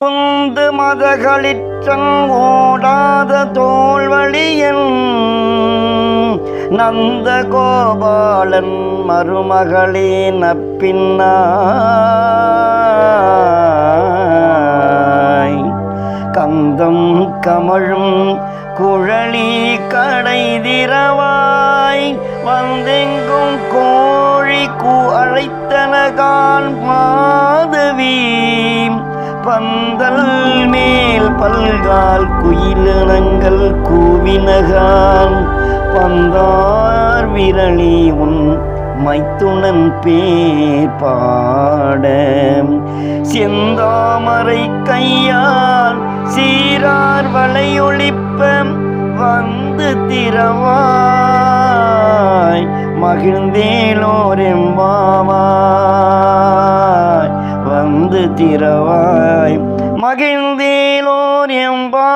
பொந்து மதகளிற்றன் ஓடாத தோல்வழியன் நந்த கோபாலன் மருமகளே நப்பின்னாய். கந்தம் கமழும் குழலி கடை திரவாய் வந்தெங்கும் கோழி கூ அழைத்தனகான் மாதவி பந்தல் மேல் பல்கால் குயிலினங்கள் கூவினகான் பந்தார் விரளி உன் மைத்துணன் பேர் செந்தாமரை கையால் சீரார் வளையொழிப்ப வந்து திரவாய் மகிழ்ந்தேலோரெம்பாவாய் மகிழ்ந்தேலோர் எம்பா